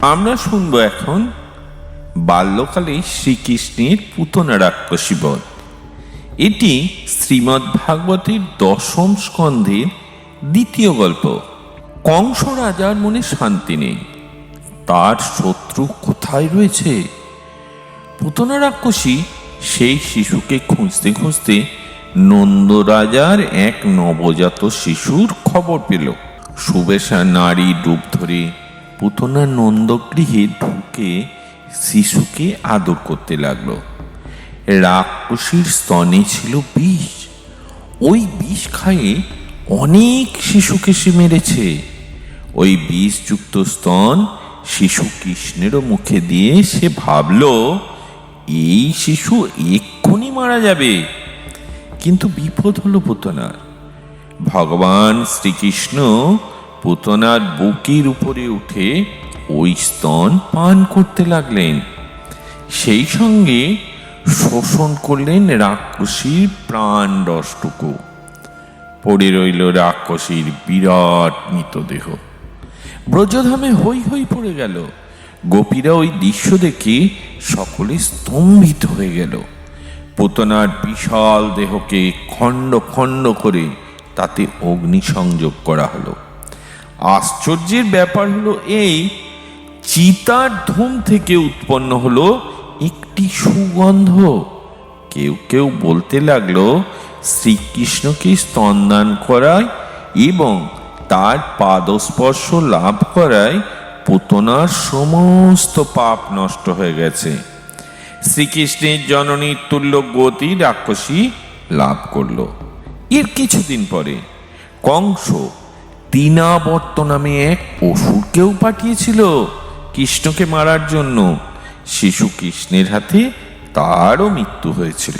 আমরা শুনব এখন বাল্যকালে শ্রীকৃষ্ণের পুতনা রাক্ষসী বধ। এটি শ্রীমদ্ ভাগবতের দশম স্কন্ধের দ্বিতীয় গল্প। কংস রাজার মনে শান্তি নেই। তার শত্রু কোথায় রয়েছে? পুতনা রাক্ষসী সেই শিশুকে খুঁজতে খুঁজতে নন্দ রাজার এক নবজাত শিশুর খবর পেল। সুবেশা নারী রূপ ধরে পুতনা নন্দগৃহে ঢুকে শিশুকে আদর করতে লাগল। রাক্ষসীর স্তনে ছিল বিষ। ওই বিষ খায়ে অনেক শিশুকে সে মেরেছে। ওই বিষযুক্ত স্তন শিশু কৃষ্ণেরও মুখে দিয়ে সে ভাবল, এই শিশু এক্ষুনি মারা যাবে। কিন্তু বিপদ হলো পুতনার। ভগবান শ্রীকৃষ্ণ পুতনার বুকের উপরে উঠে ওই স্তন পান করতে লাগলেন। সেই সঙ্গে শোষণ করলেন রাক্ষসীর প্রাণ রসটুকু। পড়ে রইল রাক্ষসীর বিরাট মৃতদেহ। ব্রজধামে হই হই পড়ে গেল। গোপীরা ওই দৃশ্য দেখে সকলে স্তম্ভিত হয়ে গেল। পুতনার বিশাল দেহকে খণ্ড খণ্ড করে তাতে অগ্নি সংযোগ করা হলো। আশ্চর্যের ব্যাপার হলো এই, চিতার ধূম থেকে উৎপন্ন হলো একটি সুগন্ধ। কেউ কেউ বলতে লাগল, শ্রীকৃষ্ণকে স্তনদান করায় এবং তার পাদস্পর্শ লাভ করায় পুতনার সমস্ত পাপ নষ্ট হয়ে গেছে। শ্রীকৃষ্ণের জননীর তুল্য গতি রাক্ষসী লাভ করল। এর কিছুদিন পরে কংস তিনাবর্ত নামে এক অসুরকেও পাঠিয়েছিল কৃষ্ণকে মারার জন্য। শিশু কৃষ্ণের হাতে তারও মৃত্যু হয়েছিল।